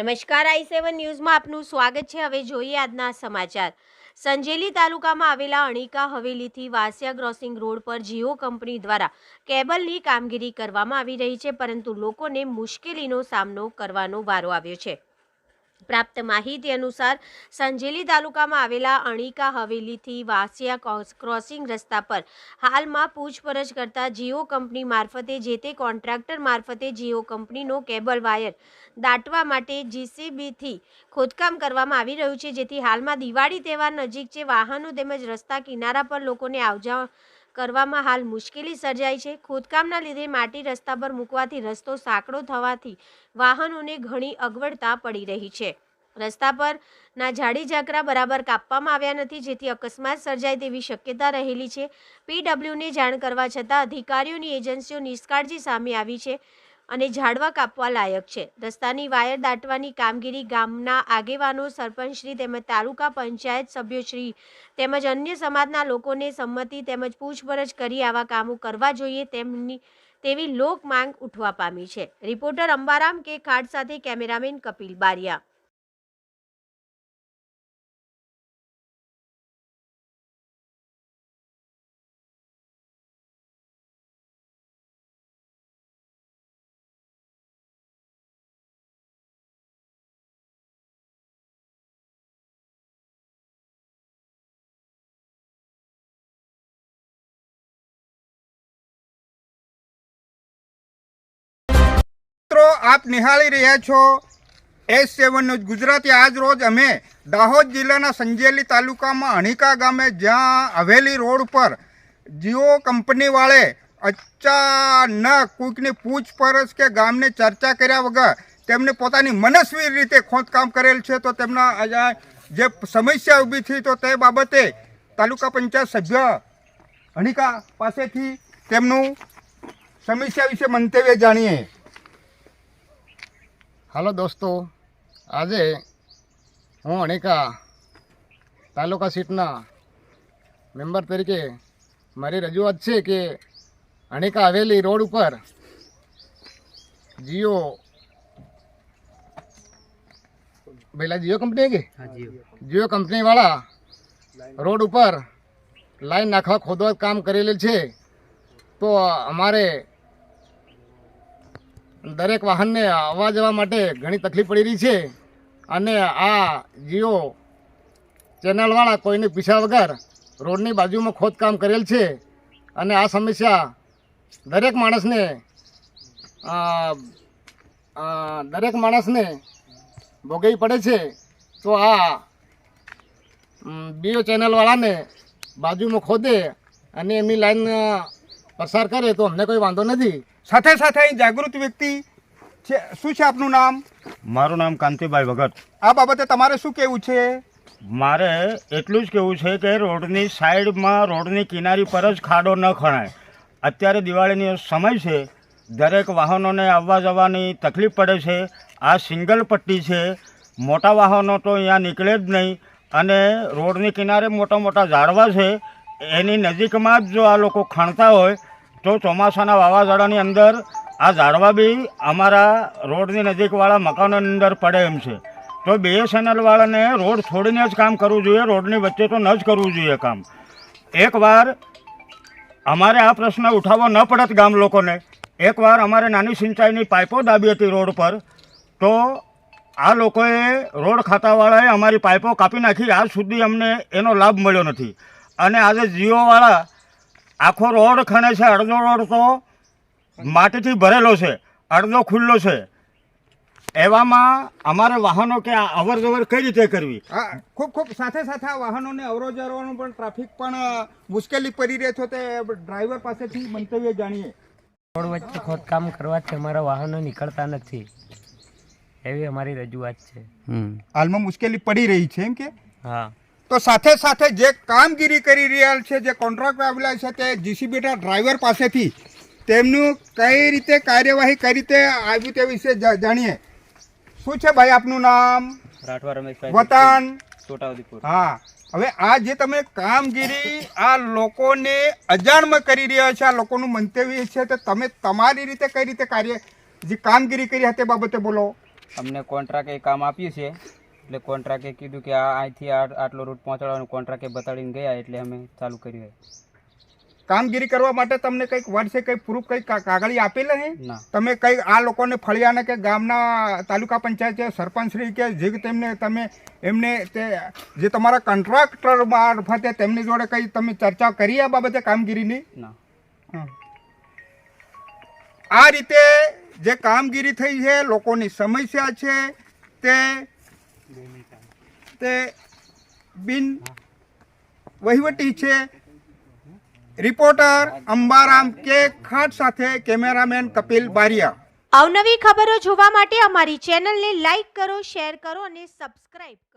નમસ્કાર, આઈ સેવન ન્યૂઝમાં આપનું સ્વાગત છે. હવે જોઈએ આજના સમાચાર. સંજેલી તાલુકામાં આવેલા અણીકા હવેલીથી વાસિયા ક્રોસિંગ રોડ પર જીઓ કંપની દ્વારા કેબલની કામગીરી કરવામાં આવી રહી છે, પરંતુ લોકોને મુશ્કેલીનો સામનો કરવાનો વારો આવ્યો છે. પ્રાપ્ત માહિતી અનુસાર સંજેલી તાલુકામાં આવેલા અણીકા હવેલીથી વાસિયા ક્રોસિંગ રસ્તા પર હાલમાં પૂછપરછ કરતા જીઓ કંપની મારફતે જે તે કોન્ટ્રાક્ટર મારફતે જીઓ કંપનીનો કેબલ વાયર દાટવા માટે જીસીબીથી ખોદકામ કરવામાં આવી રહ્યું છે. જેથી હાલમાં દિવાળી તહેવાર નજીક છે. વાહનો તેમજ રસ્તા કિનારા પર લોકોને આવજા કરવામાં હાલ મુશ્કેલી સર્જાઈ છે. ખોદકામના લીધે માટી રસ્તા પર મૂકવાથી રસ્તો સાંકડો થવાથી વાહનોને ઘણી અગવડતા પડી રહી છે. રસ્તા પર ના ઝાડી ઝાકરા બરાબર કાપવામાં આવ્યા નથી, જેથી અકસ્માત સર્જાય તેવી શક્યતા રહેલી છે. પીડબ્લ્યુને જાણ કરવા છતાં અધિકારીઓની એજન્સીઓ નિષ્કાળજી સામે આવી છે. અને ઝાડવા કાપવા લાયક છે. રસ્તાની વાયર દાટવાની કામગીરી ગામના આગેવાનો, સરપંચશ્રી તેમજ તાલુકા પંચાયત સભ્યોશ્રી તેમજ અન્ય સમાજના લોકોને સંમતિ તેમજ પૂછપરછ કરી આવા કામો કરવા જોઈએ તેમની, તેવી લોક માંગ ઉઠવા પામી છે. રિપોર્ટર અંબારામ કે ખાટ સાથે કેમેરામેન કપિલ બારિયા. આપ નિહાળી રહ્યા છો? એસ સેવન ન્યૂઝ ગુજરાતી આજ રોજ અમે દાહોદ જિલ્લાના સંજેલી તાલુકામાં અણિકા ગામે જ્યાં હવેલી રોડ પર જીઓ કંપનીવાળે અચાનક કોઈકની પૂછપરછ કે ગામની ચર્ચા કર્યા વગર તેમને પોતાની મનસ્વી રીતે ખોદકામ કરેલ છે, તો તેમના જે સમસ્યા ઊભી થઈ તો તે બાબતે તાલુકા પંચાયત સભ્ય અણિકા પાસેથી તેમનું સમસ્યા વિશે મંતવ્ય જાણીએ. હાલો દોસ્તો આજે હું અણિકા તાલુકા સીટના મેમ્બર તરીકે મારી રજૂઆત છે કે અણિકા હવેલી રોડ ઉપર જીઓ પહેલા જીઓ કંપની કે? જીઓ કંપનીવાળા રોડ ઉપર લાઈન નાખવા ખોદવા કામ કરેલું છે. તો અમારે દરેક વાહનને આવવા જવા માટે ઘણી તકલીફ પડી રહી છે. અને આ જીઓ ચેનલવાળા કોઈને પીછા વગર રોડની બાજુમાં ખોદકામ કરેલ છે. અને આ સમસ્યા દરેક માણસને દરેક માણસને ભોગવી પડે છે. તો આ બીઓ ચેનલવાળાને બાજુમાં ખોદે અને એમની લાઈન પસાર કરે તો અમને કોઈ વાંધો નથી. સાથે સાથે અહીં જાગૃત વ્યક્તિ છે. શું છે આપનું નામ? મારું નામ કાંતિભાઈ ભગત. આ બાબતે તમારે શું કહેવું છે? મારે એટલું જ કહેવું છે કે રોડની સાઈડમાં રોડની કિનારી પર જ ખાડો ન ખણાય. અત્યારે દિવાળીનો સમય છે. દરેક વાહનોને આવવા જવાની તકલીફ પડે છે. આ સિંગલ પટ્ટી છે. મોટા વાહનો તો અહીંયા નીકળે જ નહીં. અને રોડની કિનારે મોટા મોટા ઝાડવા છે. એની નજીકમાં જ જો આ લોકો ખણતા હોય તો ચોમાસાના વાવાઝોડાની અંદર આ ઝાડવા બી અમારા રોડની નજીકવાળા મકાનોની અંદર પડે એમ છે. તો બીએસએનએલવાળાને રોડ છોડીને જ કામ કરવું જોઈએ, રોડની વચ્ચે તો ન જ કરવું જોઈએ કામ. એકવાર અમારે આ પ્રશ્ન ઉઠાવવો ન પડત ગામ લોકોને. એકવાર અમારે નાની સિંચાઈની પાઇપો દાબી હતી રોડ પર, તો આ લોકોએ રોડ ખાતાવાળાએ અમારી પાઇપો કાપી નાખી, આજ સુધી અમને એનો લાભ મળ્યો નથી. અને આજે જીઓવાળા આખો રોડ ખણે છે અડધો રોડ તો માટીથી ભરેલો છે અડધો ખુલ્લો છે. એવામાં અમારે વાહનો કે અવર જવર કઈ રીતે કરવી? હા ખૂબ ખૂબ સાથે સાથે આ વાહનોને અવરો જવરોનું પણ ટ્રાફિક પણ મુશ્કેલી પડી રહે છે તે ડ્રાઈવર પાસેથી મંતવ્ય જાણીએ. રોડ વચ્ચે ખોદકામ કરવાથી અમારા વાહનો નીકળતા નથી. એવી અમારી રજૂઆત છે. હાલમાં મુશ્કેલી પડી રહી છે એમ કે? હા. તો સાથે સાથે જે કામગીરી કરી રહ્યા છે જે કોન્ટ્રાક્ટર આવેલા છે તે જીસીબીના ડ્રાઈવર પાસેથી તેમનું કઈ રીતે કાર્યવાહી કઈ રીતે આવ્યું તે વિશે જાણીએ. શું છે ભાઈ આપનું નામ? રાઠવા રમેશભાઈ વતન? છોટાઉદેપુર. હા. હવે આ જે તમે કામગીરી આ લોકોને અજાણમાં કરી રહ્યા છે આ લોકોનું મંતવ્ય છે તો તમે તમારી રીતે કઈ રીતે કાર્ય જે કામગીરી કરી હતી તે બાબતે બોલો. અમને કોન્ટ્રાક્ટ એ કામ આપ્યું છે. એટલે કોન્ટ્રાક્ટે કીધું કે આ અહીંથી આટલો રૂટ પહોંચાડવાનું કોન્ટ્રાક્ટે બતાડીને ગયા એટલે અમે ચાલુ કર્યું છે કામગીરી કરવા માટે તમને કંઈક વર્ષે કંઈક પ્રૂફ કંઈક કાગળી આપેલા હે તમે કંઈક આ લોકોને ફળિયાને કે ગામના તાલુકા પંચાયત કે સરપંચશ્રી કે જે તેમને તમે એમને તે જે તમારા કોન્ટ્રાક્ટર મારફતે તેમની જોડે કંઈ તમે ચર્ચા કરી આ બાબતે કામગીરીની? ના. આ રીતે જે કામગીરી થઈ છે લોકોની સમસ્યા છે તે તે બિન વહીવટી છે. રિપોર્ટર અંબારામ કે ખાટ સાથે કેમેરામેન કપિલ બારિયા. અવનવી ખબરો જોવા માટે અમારી ચેનલને લાઈક કરો, શેર કરો અને સબસ્ક્રાઇબ કરો